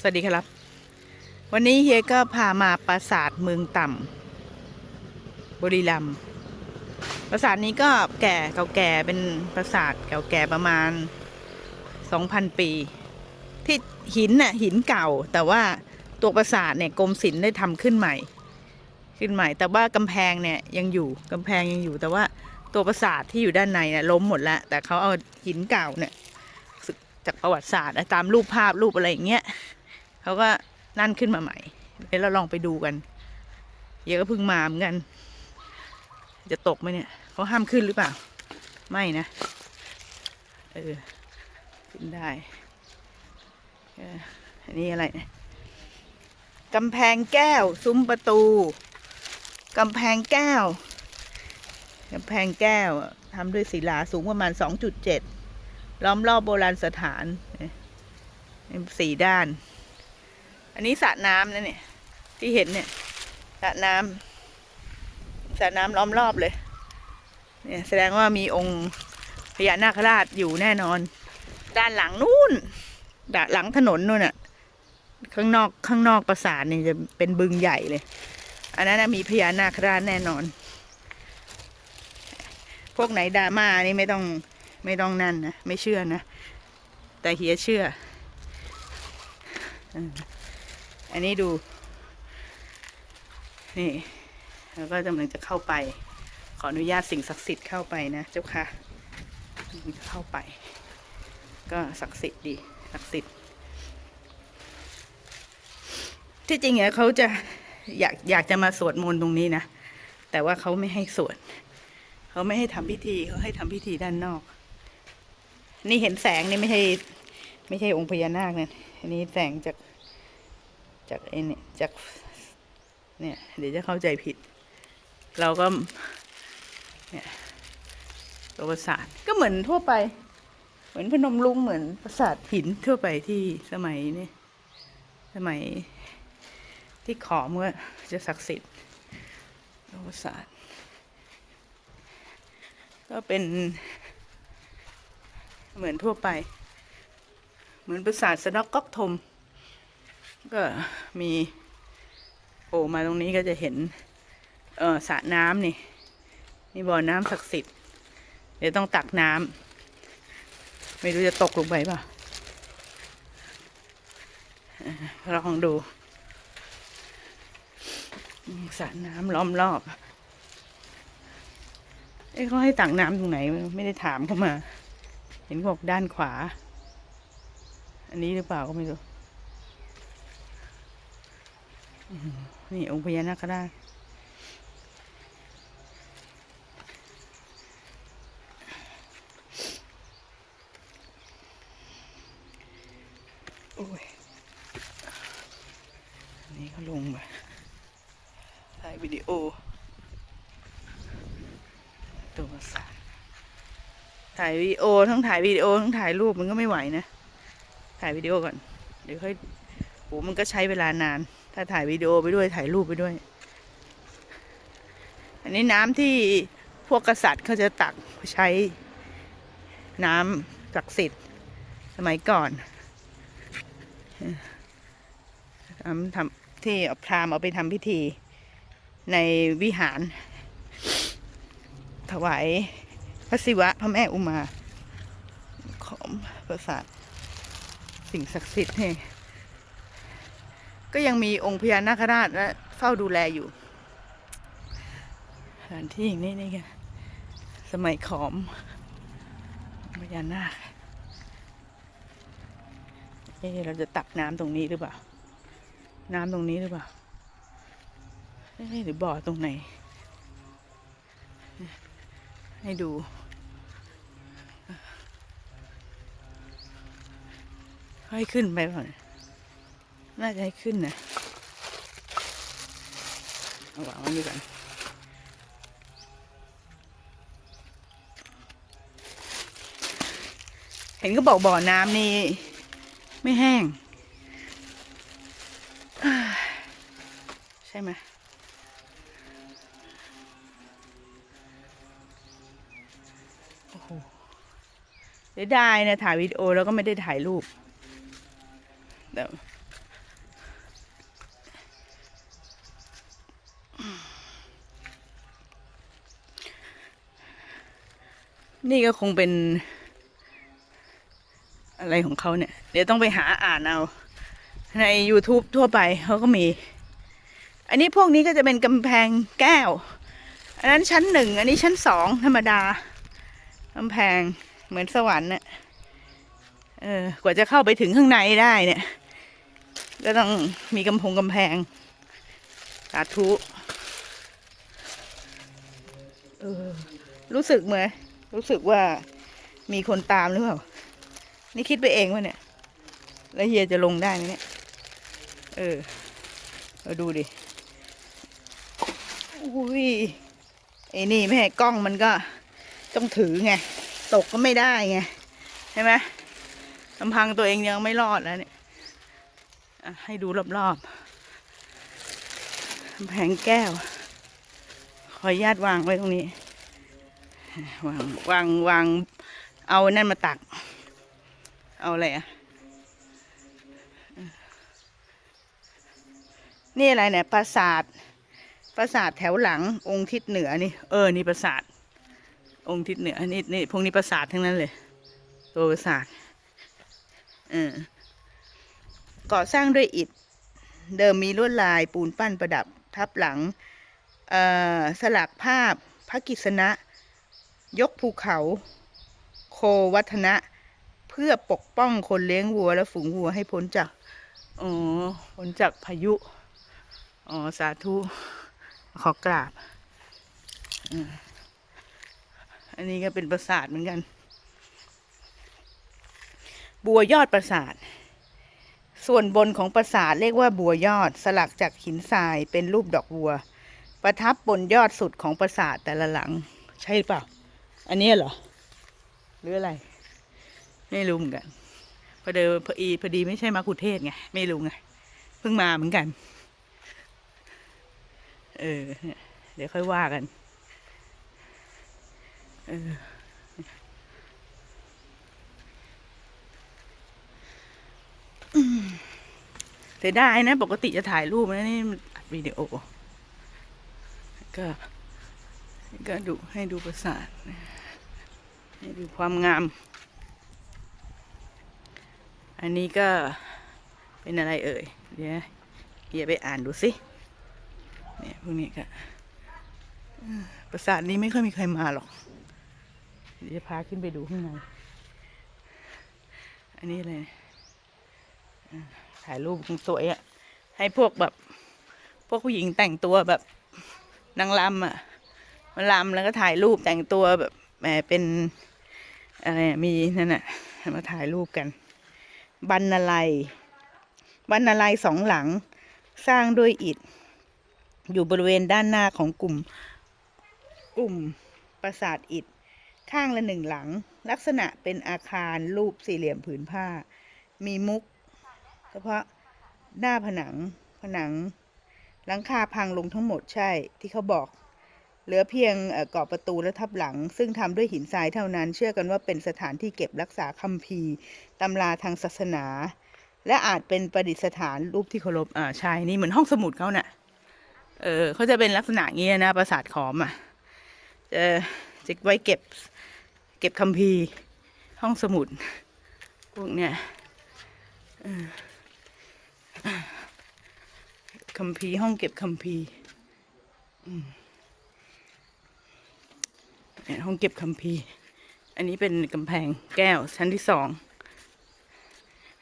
สวัสดีครับ วันนี้เฮียก็พามาปราสาทเมืองต่ำบุรีรัมย์ปราสาทนี้ก็แก่เก่าแก่เป็นปราสาทเก่าแก่ประมาณ2,000ปี ที่หินน่ะหินเก่า แต่ว่าตัวปราสาทเนี่ยกรมศิลป์ได้ทำขึ้นใหม่ ขึ้นใหม่ แต่ว่ากำแพงเนี่ยยังอยู่กำแพงยังอยู่ แต่ว่าตัวปราสาทที่อยู่ด้านในเนี่ยล้มหมดแล้ว แต่เขาเอาหินเก่าเนี่ยจากประวัติศาสตร์ตามรูปภาพรูปอะไรอย่างเงี้ย เขาก็นั่นขึ้นมาใหม่เดี๋ยวเราลองไปดูกันเยอะก็เพิ่งมาเหมือนกัน จะตกไหมเนี่ยเขาห้ามขึ้นหรือเปล่า ไม่นะ เออ ขึ้นได้เอออันนี้อะไรเนี่ยกำแพงแก้ว ซุ้มประตูกำแพงแก้วกำแพงแก้วทำด้วยศิลาสูงประมาณสองจุดเจ็ดล้อมรอบโบราณสถาน สี่ด้าน อันนี้สระน้ำนะเนี่ย ที่เห็นเนี่ยสระน้ำสระน้ำล้อมรอบเลย เนี่ยแสดงว่ามีองค์พญานาคราชอยู่แน่นอน ด้านหลังนู่นด้านหลังถนนนู่นน่ะข้างนอกข้างนอกปราสาทเนี่ยจะเป็นบึงใหญ่เลย อันนั้นนะมีพญานาคราชแน่นอน พวกไหนดราม่านี่ไม่ต้องไม่ต้องนั่นนะไม่เชื่อนะ แต่เฮียเชื่อ อันนี้ดู นี่แล้วก็กำลังจะเข้าไป ขออนุญาตสิ่งศักดิ์สิทธิ์เข้าไปนะเจ้าค่ะเข้าไป ก็ศักดิ์สิทธิ์ดีศักดิ์สิทธิ์ที่จริงเนี่ยเขาจะอยากอยากจะมาสวดมนต์ตรงนี้นะ แต่ว่าเขาไม่ให้สวดเขาไม่ให้ทำพิธีเขาให้ทำพิธีด้านนอก นี่เห็นแสงนี่ไม่ใช่ ไม่ใช่องค์พญานาคเนี่ยอันนี้แสงจาก จากไอ้นี่จากเนี่ยเดี๋ยวจะเข้าใจผิด เราก็เนี่ยตัวปราสาทก็เหมือนทั่วไป เหมือนพนมลุงเหมือนปราสาทหินทั่วไปที่สมัยนี่สมัยที่ขอเมก็จะศักดิ์สิทธิ์ตัวปราสาทก็เป็นเหมือนทั่วไป เหมือนปราสาทสะดอกก๊อกทม ก็มีโผล่มาตรงนี้ก็จะเห็น เออสระน้ำนี่นี่บ่อน้ำศักดิ์สิทธิ์ เดี๋ยวต้องตักน้ำไม่รู้จะตกลงไปเปล่าลองดูสระน้ำล้อมรอบ เอ้เขาให้ตักน้ำตรงไหน ไม่ได้ถามเข้ามา เห็นบอกด้านขวา อันนี้หรือเปล่าก็ไม่รู้อืม นี่องค์พญานาคราชโอ้ยนนี้เขาลงมาถ่ายวิดีโอ ตัวประสาถ่ายวิดีโอทั้งถ่ายวิดีโอทั้งถ่ายรูปมันก็ไม่ไหวนะ ถ่ายวิดีโอก่อน เดี๋ยวค่อยโหมันก็ใช้เวลานาน ถ้าถ่ายวิดีโอไปด้วยถ่ายรูปไปด้วย อันนี้น้ำที่พวกกษัตริย์เขาจะตักใช้น้ำศักดิ์สิทธิ์สมัยก่อนทำทำที่เอาพรามเอาไปทำพิธีในวิหาร ถวายพระศิวะพระแม่อุมา ของประสาทสิ่งศักดิ์สิทธิ์นี่ ก็ยังมีองค์พญานาคราชและเฝ้าดูแลอยู่สถานที่อย่างนี้นี่ไงสมัยขอมพญานาคเอ๊เราจะตักน้ำตรงนี้หรือเปล่า น้ำตรงนี้หรือเปล่าเอ๊หรือบ่อตรงไหน ให้ดูให้ขึ้นไปก่อน น่าจะให้ขึ้นนะเอาวางไว้นี่ก่อนเห็นก็บอกบ่อน้ำนี่ไม่แห้ง ใช่ไหมโอ้โหเสียดายนะถ่ายวิดีโอแล้วก็ไม่ได้ถ่ายรูปแต่ นี่ก็คงเป็น อะไรของเขาเนี่ย เดี๋ยวต้องไปหาอ่านเอา ใน YouTube ทั่วไปเขาก็มี อันนี้พวกนี้ก็จะเป็นกำแพงแก้ว อันนั้นชั้นหนึ่ง อันนี้ชั้นสองธรรมดากำแพงเหมือนสวรรค์น่ะเออกว่าจะเข้าไปถึงข้างในได้เนี่ย ก็ต้องมีกำพงกำแพงสาธุเออรู้สึกเหมือน รู้สึกว่ามีคนตามหรือเปล่า นี่คิดไปเองวะเนี่ย แล้วเฮียจะลงได้ไหมเนี่ย เออเราดูดิ อุ้ยไอ้นี่แม่กล้องมันก็ต้องถือไง ตกก็ไม่ได้ไง ใช่ไหมลำพังตัวเองยังไม่รอดแล้วเนี่ย ให้ดูรอบๆแพงแก้ว ขออนุญาตวางไว้ตรงนี้ วางวางวางเอานั่นมาตัก เอาอะไรอะนี่อะไรเนี่ยปราสาทปราสาทแถวหลังองค์ทิศเหนือนี่ เออ นี่ปราสาท องค์ทิศเหนือนี่นี่พวกนี้ปราสาททั้งนั้นเลย ตัวปราสาทเออก่อสร้างด้วยอิฐ เดิมมีลวดลายปูนปั้นประดับทับหลังเอ่อสลักภาพพระกิษณะ ยกภูเขา โควัฒนะ เพื่อปกป้องคนเลี้ยงวัวและฝูงวัวให้พ้นจากอ๋อพ้นจากพายุ อ๋อ สาธุ ขอกราบ อันนี้ก็เป็นปราสาทเหมือนกัน บัวยอดปราสาท ส่วนบนของปราสาทเรียกว่าบัวยอดสลักจากหินทรายเป็นรูปดอกบัว ประทับบนยอดสุดของปราสาทแต่ละหลัง ใช่เปล่า อันนี้เหรอ หรืออะไร ไม่รู้เหมือนกันพอเดิมพออีพอดีไม่ใช่มาคุเทศไง ไม่รู้ไง เพิ่งมาเหมือนกัน เออ เดี๋ยวค่อยว่ากัน เออเสียดายนะ ปกติจะถ่ายรูปนะนี่มันอัดวิดีโอ ก็ ก็ดูให้ดูประสาท ให้ดูความงาม อันนี้ก็เป็นอะไรเอ่ย เดี๋ยวเฮียไปอ่านดูสิ เนี่ยพวกนี้ก็เออปราสาทนี้ไม่ค่อยมีใครมาหรอก เดี๋ยวพาขึ้นไปดูข้างใน อันนี้อะไรเนี่ยถ่ายรูปสวยอะ่ะให้พวกแบบ พวกผู้หญิงแต่งตัวแบบนางรำอะมาลำแล้วก็ถ่ายรูปแต่งตัวแบบแหมเป็น อะไรมีนั่นน่ะมาถ่ายรูปกันบรรณาลัยบรรณาลัยสองหลังสร้างด้วยอิฐ อยู่บริเวณด้านหน้าของกลุ่ม กลุ่มปราสาทอิฐ ข้างละหนึ่งหลัง ลักษณะเป็นอาคารรูปสี่เหลี่ยมผืนผ้า มีมุกเฉพาะหน้าผนังผนังหลังคาพังลงทั้งหมดใช่ที่เขาบอก เหลือเพียงเกรอบประตูและทับหลัง ซึ่งทำด้วยหินทรายเท่านั้น เชื่อกันว่าเป็นสถานที่เก็บรักษาคัมภีร์ตำราทางศาสนา และอาจเป็นประดิษฐานรูปที่เคารพอ่าใช่นี่เหมือนห้องสมุดเขาเนะ่ะเออเขาจะเป็นลักษณะอย่างงี้นะปราสาทขอมอะจะจะไว้เก็บเก็บคัมภีร์ห้องสมุดพวกเนี้ยคัมภีร์ห้องเก็บคัมภีร์อืม เนี่ยห้องเก็บคัมภีร์ อันนี้เป็นกำแพงแก้วชั้นที่สอง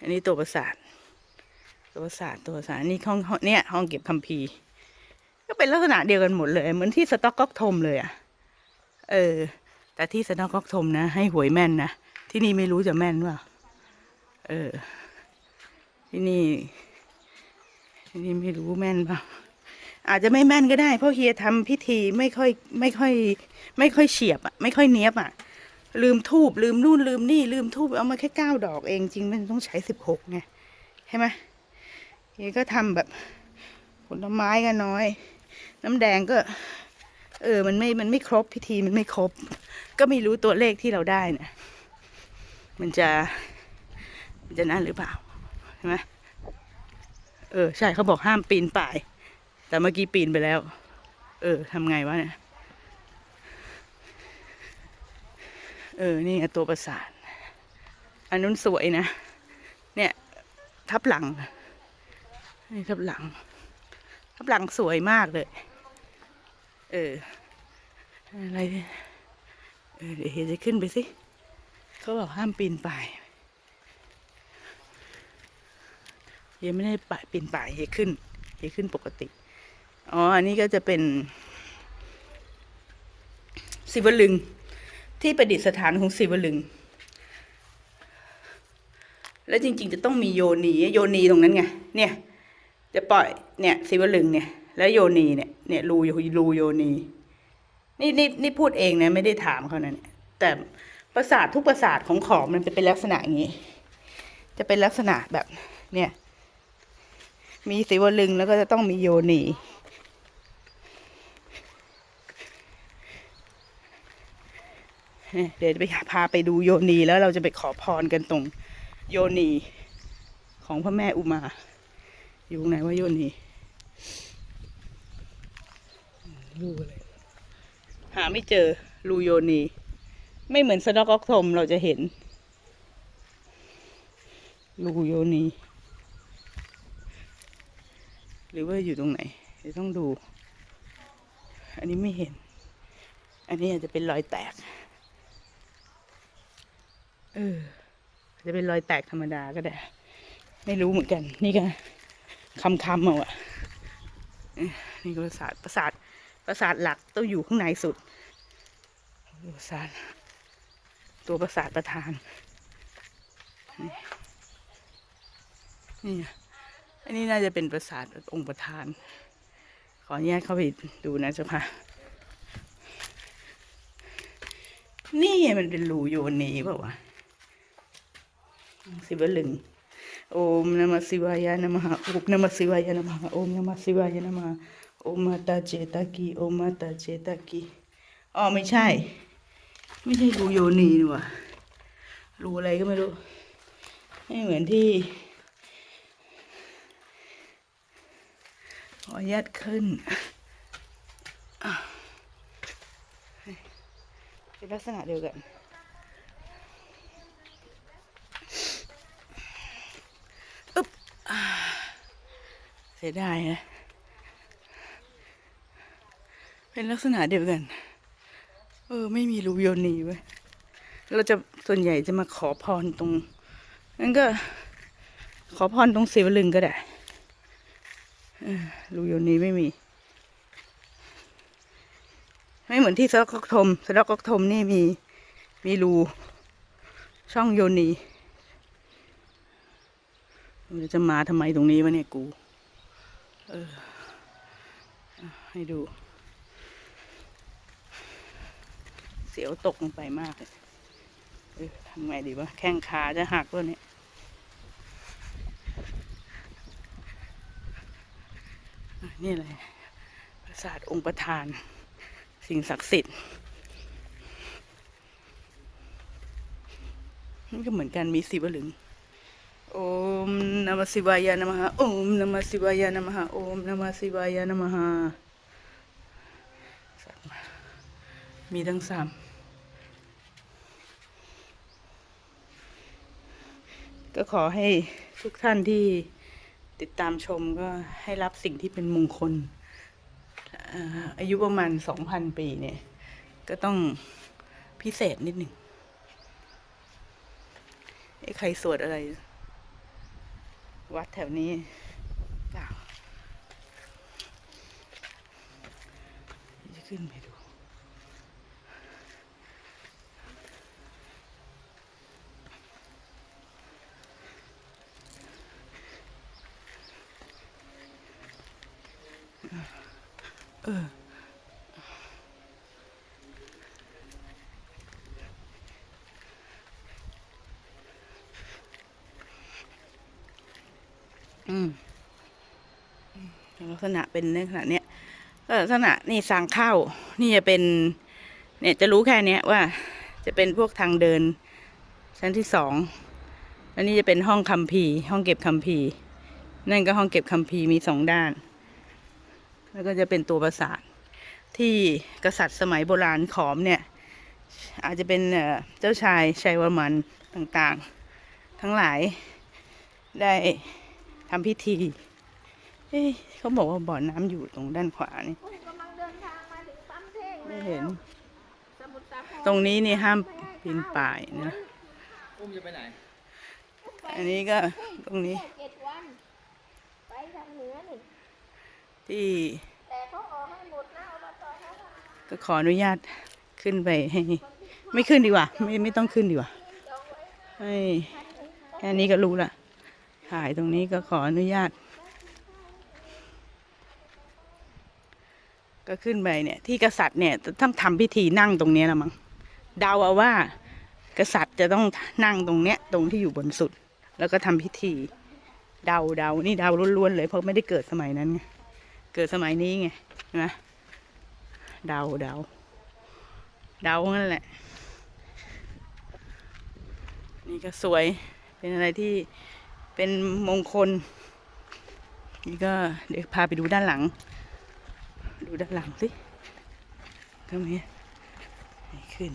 อันนี้ตัวประสาท ตัวประสาทตัวประสาทนี่ห้องเนี่ยห้องเก็บคัมภีร์ ก็เป็นลักษณะเดียวกันหมดเลย เหมือนที่สต็อกก๊อกทมเลยอะเออ แต่ที่สต็อกก๊อกทมนะ ให้หวยแม่นนะ ที่นี่ไม่รู้จะแม่นว่าเออ ที่นี่ที่นี่ไม่รู้แม่นเปล่า อาจจะไม่แม่นก็ได้ เพราะเฮียทำพิธีไม่ค่อยไม่ค่อย ไม่ค่อยเฉียบอะไม่ค่อยเนี้ยบอะลืมทูบลืมนู่นลืมนี่ ลืมทูบเอามาแค่เก้าดอกเองจริงมันต้องใช้สิบหกไงใช่ไหมเฮียก็ทำแบบผลไม้ก็น้อย น้ำแดงก็ เออมันไม่มันไม่ครบพิธีมันไม่ครบ ก็ไม่รู้ตัวเลขที่เราได้นะมันจะมันจะนั่นหรือเปล่าใช่ไหมเออ ใช่เขาบอกห้ามปีนป่าย แต่เมื่อกี้ปีนไปแล้ว เออทำไงวะเนี่ย เออ นี่ไงตัวปราสาทอันนู้นสวยนะ เนี่ย ทับหลัง นี่ทับหลัง ทับหลังสวยมากเลย เออ อะไร เออเดี๋ยวเฮียจะขึ้นไปสิ เขาบอกห้ามปีนป่ายเฮียไม่ได้ป่ายปีนป่ายเฮียขึ้นเฮียขึ้นปกติ อ๋อ อันนี้ก็จะเป็นศิวลึง ที่ประดิษฐานของศิวลึง แล้วจริง ๆ จะต้องมีโยนีโยนีตรงนั้นไง เนี่ย จะปล่อยเนี่ยศิวลึงเนี่ย แล้วโยนีเนี่ยเนี่ยรูโยรูโยนีนี่นี่นี่พูดเองนะไม่ได้ถามเขานะเนี่ยแต่ประสาททุกประสาทของขอมมันจะเป็นลักษณะอย่างนี้ จะเป็นลักษณะแบบเนี่ย มีศิวลึงแล้วก็จะต้องมีโยนี เดี๋ยวไปพาไปดูโยนีแล้วเราจะไปขอพรกันตรงโยนีของพระแม่อุมา อยู่ตรงไหนว่าโยนีรูอะไรหาไม่เจอรูโยนี ไม่เหมือนสนอกอกทมเราจะเห็นรูโยนี หรือว่าอยู่ตรงไหนเดี๋ยวต้องดู อันนี้ไม่เห็น อันนี้อาจจะเป็นรอยแตก เออ จะเป็นรอยแตกธรรมดาก็ได้ ไม่รู้เหมือนกัน นี่ก็คำคำเอาอะนี่ก็ประสาทประสาทประสาทหลักต้องอยู่ข้างในสุดประสาทตัวประสาทประธาน นี่นี่ไงอันนี้น่าจะเป็นประสาทองค์ประธาน ขออนุญาตเข้าไปดูนะเจ้าค่ะ นี่มันเป็นรูโยนีเปล่าวะ สิบลึงโอมนมัสสิวายานมหาโอมนมัสสิวายานมหาโอมนมัสสิวายานมหาโอมาตาเจตากีโอมาตาเจตากีอ๋อไม่ใช่ ไม่ใช่รูโยนีนี่หว่ะรูอะไรก็ไม่รู้ไม่เหมือนที่ขออนุญาตขึ้นเป็นลักษณะเดียวกัน อึ๊บอ่า เสียดายนะ เป็นลักษณะเดียวกัน เออ ไม่มีรูโยนีเว้ย เราจะส่วนใหญ่จะมาขอพรตรง นั้นก็ ขอพรตรงศิวลึงก็ได้รูโยนีไม่มี ไม่เหมือนที่สระกอกทมสระกอกทมนี่มี มีรู ช่องโยนีมันจะมาทำไมตรงนี้วะเนี่ยกู เออ ให้ดู เสียวตกลงไปมากเลยเออทำไงดีวะ แข้งขาจะหักวะเนี่ยอะนี่อะไรปราสาทองค์ประธาน สิ่งศักดิ์สิทธิ์นี่ก็เหมือนกันมีสีวลึงโอมนมัสสิวหาโอม นมัสสิวายานมหาโอมนมัสสิวายานมหามีทั้งสามก็ขอให้ทุกท่านที่ติดตามชมก็ให้รับสิ่งที่เป็นมงคลเอ่ออายุประมาณสองพันปีเนี่ย ก็ต้องพิเศษนิดหนึ่งไอ้ใครสวดอะไร วัดแถวนี้เปล่าจะขึ้นไปดู เออ อืมลักษณะเป็นลักษณะเนี้ยก็ลักษณะนี่สร้างเข้า นี่จะเป็น เนี่ยจะรู้แค่เนี้ยว่า จะเป็นพวกทางเดิน ชั้นที่สองแล้วนี่จะเป็นห้องคัมภีร์ห้องเก็บคัมภีร์นั่นก็ห้องเก็บคัมภีร์มีสองด้าน แล้วก็จะเป็นตัวปราสาทที่กษัตริย์สมัยโบราณขอมเนี่ย อาจจะเป็นเจ้าชายชัยวรมันต่างๆ ทั้งหลายได้ ทำพิธี เอ๊ะเขาบอกว่าบ่อน้ำอยู่ตรงด้านขวานี่อุ้ยกำลังเดินทางมาถึงปั๊มเท่งไม่แล้วเห็น สมุทรสาครตรงนี้นี่ห้ามปีนป่ายนะ อุ้มจะไปไหน อันนี้ก็ตรงนี้ เจ็ดวัน ไปทางเหนือนี่ที่แต่เขาออกให้หมดนะอบตเขาอะก็ขออนุญาตขึ้นไปให้ไม่ขึ้นดีกว่า ไม่ไม่ต้องขึ้นดีกว่าจองไว้ให้แค่นี้ก็รู้ละ ถ่ายตรงนี้ก็ขออนุญาต ก็ขึ้นไปเนี่ย ที่กษัตริย์เนี่ยต้องทำพิธีนั่งตรงนี้ละมั้งเดาเอาว่ากษัตริย์จะต้องนั่งตรงเนี้ย ตรงที่อยู่บนสุด แล้วก็ทำพิธี เดาเดานี่เดาล้วนๆเลยเพราะไม่ได้เกิดสมัยนั้นไงเกิดสมัยนี้ไงใช่ไหมเดาเดาเดานั่นแหละ นี่ก็สวยเป็นอะไรที่ เป็นมงคล นี่ก็เดี๋ยวพาไปดูด้านหลัง ดูด้านหลังสิก็มีขึ้น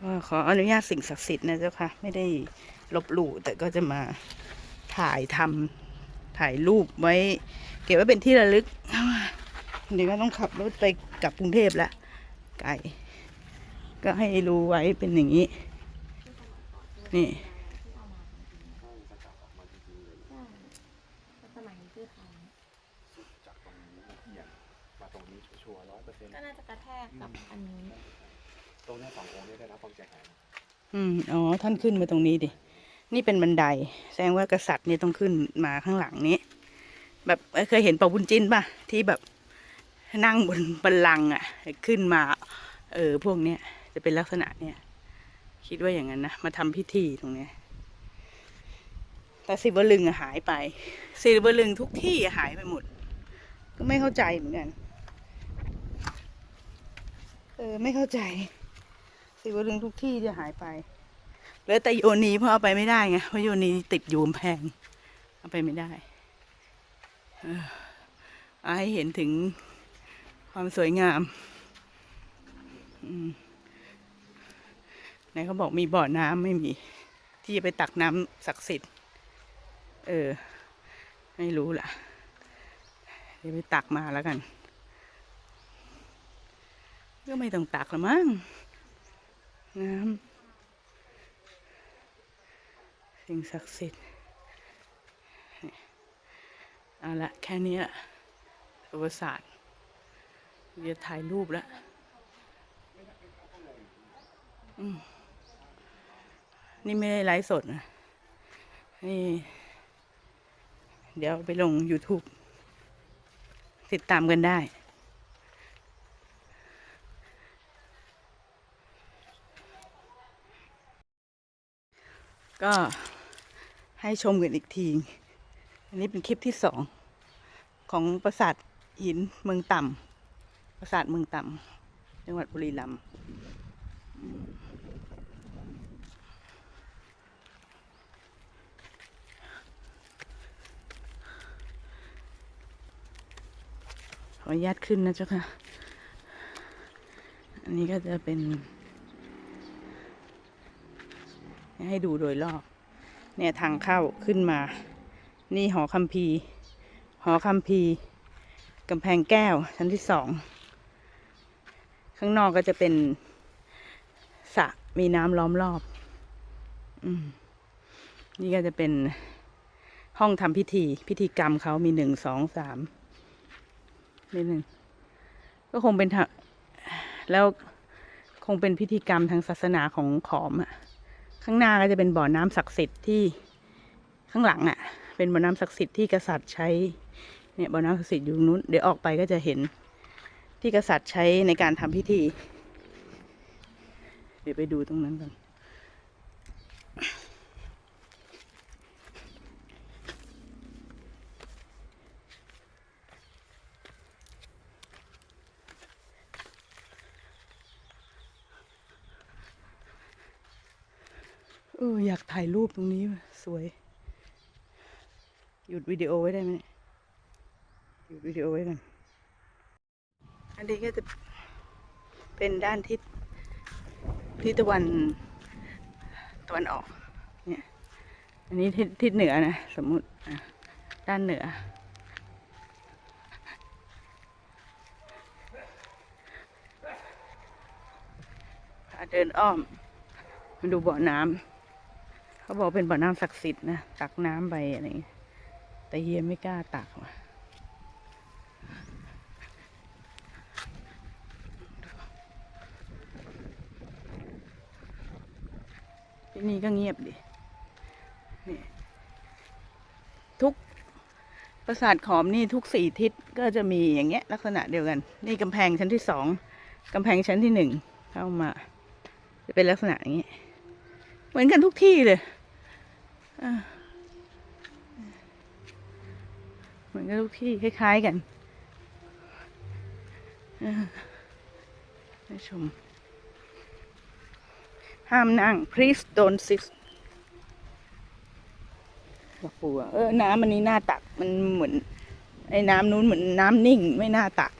ก็ขออนุญาตสิ่งศักดิ์สิทธิ์นะเจ้าค่ะ ไม่ได้ลบหลู่แต่ก็จะมาถ่ายทำถ่ายรูปไว้ เก็บไว้เป็นที่ระลึก เดี๋ยวก็ต้องขับรถไปกลับกรุงเทพและไกลก็ให้รู้ไว้เป็นอย่างนี้ นี่ สมัยนี้คือเขาจากตรงนี้เอียงมาตรงนี้ชัวร์ร้อยเปอร์เซ็นต์ก็น่าจะกระแทกกับอันนี้ตรงเนี้ยสององค์นี้ได้รับความเสียหายอืมอ๋อ ท่านขึ้นมาตรงนี้ดิ นี่เป็นบันได แสดงว่ากษัตริย์เนี่ยต้องขึ้นมาข้างหลังนี้ แบบเอ้ยเคยเห็นเป่าบุญจินป่ะ ที่แบบนั่งบนบัลลังก์อะ ขึ้นมา เออ พวกเนี้ยจะเป็นลักษณะเนี่ย คิดว่าอย่างนั้นนะ มาทำพิธีตรงนี้ แต่สิวลึงหายไปสิวลึงทุกที่หายไปหมด ก็ไม่เข้าใจเหมือนกัน เออ ไม่เข้าใจ สิวลึงทุกที่จะหายไปเหลือแต่โยนีเพราะเอาไปไม่ได้ไงเพราะโยนีติดอยู่แพง เอาไปไม่ได้เอาให้เห็นถึงความสวยงาม อืม ไหนเขาบอกมีบ่อน้ำไม่มี ที่จะไปตักน้ำศักดิ์สิทธิ์ เออ ไม่รู้ล่ะ เดี๋ยวไปตักมาแล้วกันก็ไม่ต้องตักละมั้งน้ำสิ่งศักดิ์สิทธิ์เอาละแค่นี้ละประวัติศาสตร์เดี๋ยวถ่ายรูปแล้ว อืม นี่ไม่ได้ไลฟ์สดนะนี่ เดี๋ยวไปลง YouTube ติดตามกันได้ ก็ให้ชมกันอีกที อันนี้เป็นคลิปที่สอง ของปราสาทหินเมืองต่ำปราสาทเมืองต่ำจังหวัดบุรีรัมย์ ออนุญาตขึ้นนะเจ้าค่ะ อันนี้ก็จะเป็น ให้ดูโดยรอบ เนี่ยทางเข้าขึ้นมา นี่หอคัมภีร์หอคัมภีร์กำแพงแก้วชั้นที่สอง ข้างนอกก็จะเป็นสระมีน้ำล้อมรอบ อืมนี่ก็จะเป็นห้องทำพิธี พิธีกรรมเขามีหนึ่งสองสาม นี่หนึ่งก็คงเป็นทะแล้วคงเป็นพิธีกรรมทางศาสนาของขอมอะข้างหน้าก็จะเป็นบ่อน้ำศักดิ์สิทธิ์ที่ข้างหลังอะ เป็นบ่อน้ำศักดิ์สิทธิ์ที่กษัตริย์ใช้เนี่ยบ่อน้ำศักดิ์สิทธิ์อยู่นู้นเดี๋ยวออกไปก็จะเห็นที่กษัตริย์ใช้ในการทำพิธี เดี๋ยวไปดูตรงนั้นกัน เอออยากถ่ายรูปตรงนี้สวย หยุดวิดีโอไว้ได้ไหมหยุดวิดีโอไว้กันอันนี้ก็จะเป็นด้านทิศทิศตะวันตะวันออก เนี่ย อันนี้ทิศทิศเหนือนะสมมุติด้านเหนือ เดินอ้อมมาดูบ่อน้ำ เขาบอกเป็นบ่อน้ำศักดิ์สิทธิ์นะตักน้ำไปอะไรแต่เฮียไม่กล้าตักว่ะที่นี่ก็เงียบดินี่ทุกปราสาทขอมนี่ทุกสี่ทิศก็จะมีอย่างเงี้ย ลักษณะเดียวกัน นี่กำแพงชั้นที่สองกำแพงชั้นที่หนึ่งเข้ามา จะเป็นลักษณะอย่างนี้เหมือนกันทุกที่เลย เหมือนกันทุกที่คล้ายๆกันอ่าให้ชม ห้ามนั่ง please don't sit บอกปู่ว่าเออ น้ำอันนี้น่าตัก มันเหมือน ไอ้น้ำนู้นเหมือนน้ำนิ่ง ไม่น่าตัก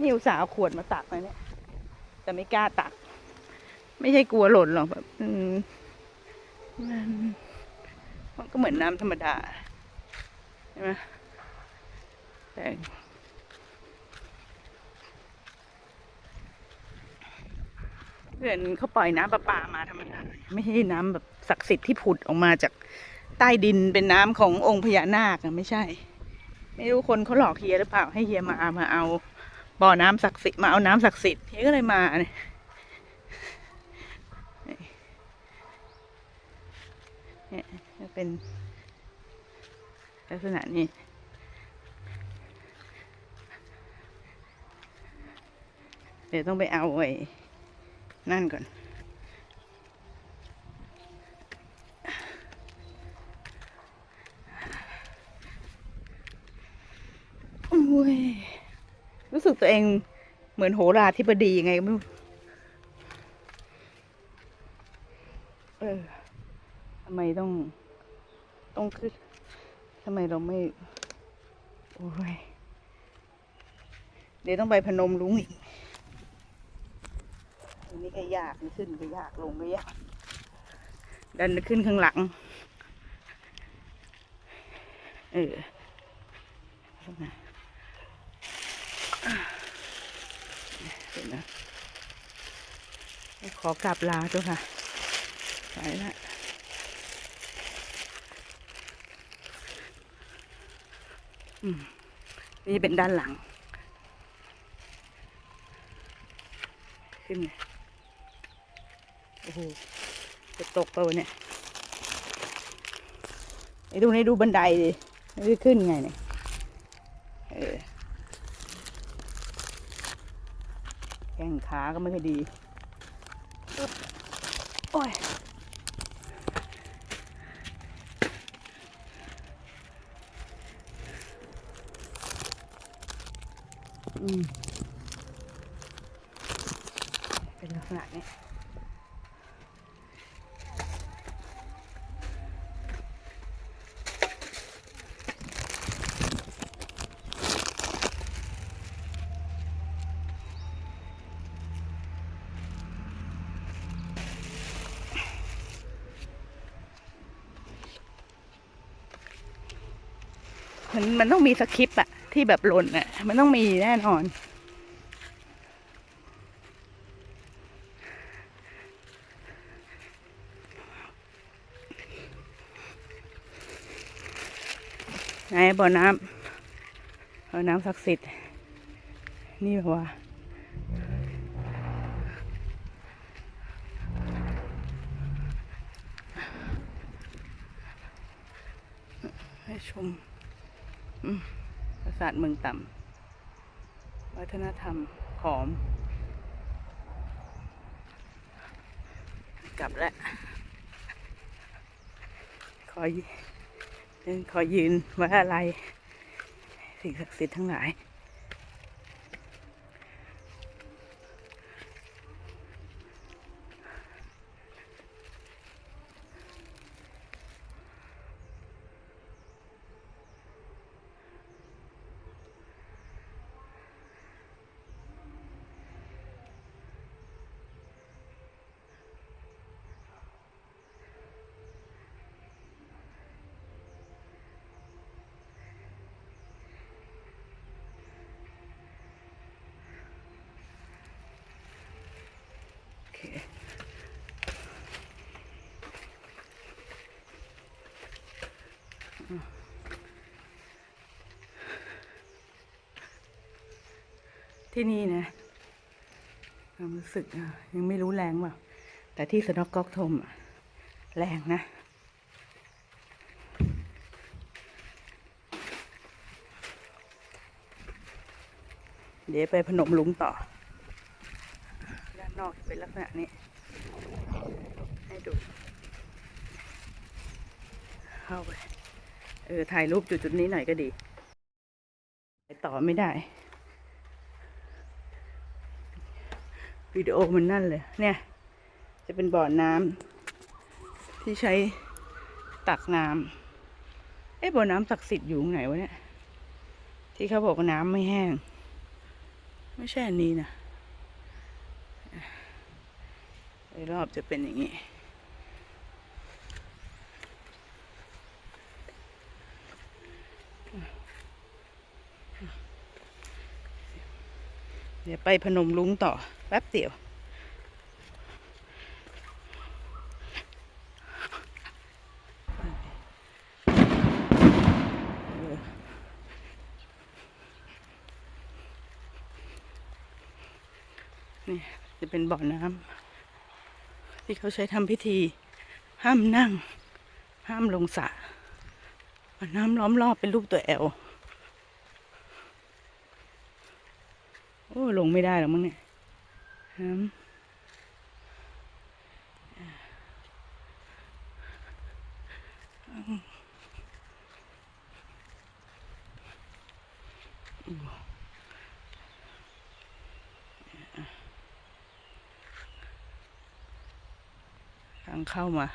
นี่อุตส่าห์เอาขวดมาตักนะเนี่ย แต่ไม่กล้าตัก ไม่ใช่กลัวหล่นหรอกแบบ อืม มันมันก็เหมือนน้ำธรรมดา ใช่ไหมแต่เพื่อนเขาปล่อยน้ำประปามาธรรมดา ไม่ใช่น้ำแบบศักดิ์สิทธิ์ที่ผุดออกมาจากใต้ดินเป็นน้ำขององค์พญานาคอะไม่ใช่ ไม่รู้คนเขาหลอกเฮียหรือเปล่าให้เฮียมามาเอาบ่อน้ำศักดิ์สิทธิ์มาเอาน้ำศักดิ์สิทธิ์เฮียก็เลยมาเนี่ยจะ เป็นลักษณะนี้ เดี๋ยวต้องไปเอาไอ้นั่นก่อน โอ้ย รู้สึกตัวเองเหมือนโหราธิบดียังไงไม่รู้เออทำไมต้อง ต้องขึ้นทำไมเราไม่ โอ้ย เดี๋ยวต้องไปพนมรุ้งอีกอันนี้ก็ยากขึ้นก็ยากลงก็ยากดันขึ้นข้างหลัง เออเดี๋ยวนะขอกลับลาตัวค่ะ ไปละอืม นี่เป็นด้านหลัง ขึ้นเลยโอ้โหจะตกไปวะเนี่ยไอ้ดูนี่ดูบันไดดิไม่ได้ขึ้นไงเนี่ยเออแข้งขาก็ไม่ค่อยดีโอ้ย เป็นลักษณะนี้มันมันต้องมีสคริปต์อะ ที่แบบหล่นน่ะ มันต้องมีแน่นอน ไหนบ่อน้ำบ่อน้ำศักดิ์สิทธิ์ นี่แบบว่า ให้ชม อืมปราสาท เมืองต่ำวัฒนธรรมขอมกลับแล้วขอยืนขอยืนไว้อะไร สิ่งศักดิ์สิทธิ์ทั้งหลาย ที่นี่นะความรู้สึกยังไม่รู้แรงเปล่าแต่ที่สนอกกอกทมแรงนะเดี๋ยวไปพนมลุงต่อ นอกจะเป็นลักษณะนี้ ให้ดู เข้าไป เออ ถ่ายรูปจุดจุดนี้หน่อยก็ดี ต่อไม่ได้ วิดีโอมันนั่นเลย เนี่ย จะเป็นบ่อน้ำที่ใช้ตักน้ำเอ๊ะบ่อน้ำศักดิ์สิทธิ์อยู่ตรงไหนวะเนี่ย ที่เขาบอกว่าน้ำไม่แห้ง ไม่ใช่อันนี้นะไอ้ รอบจะเป็นอย่างนี้ เดี๋ยวไปพนมลุงต่อ แป๊บเดียวนี่จะเป็นบ่อน้ำ ที่เขาใช้ทำพิธี ห้ามนั่ง ห้ามลงสระน้ำล้อมรอบเป็นรูปตัวแอลโอ้ลงไม่ได้หรอกมั้งเนี่ยน้ำ เข้ามา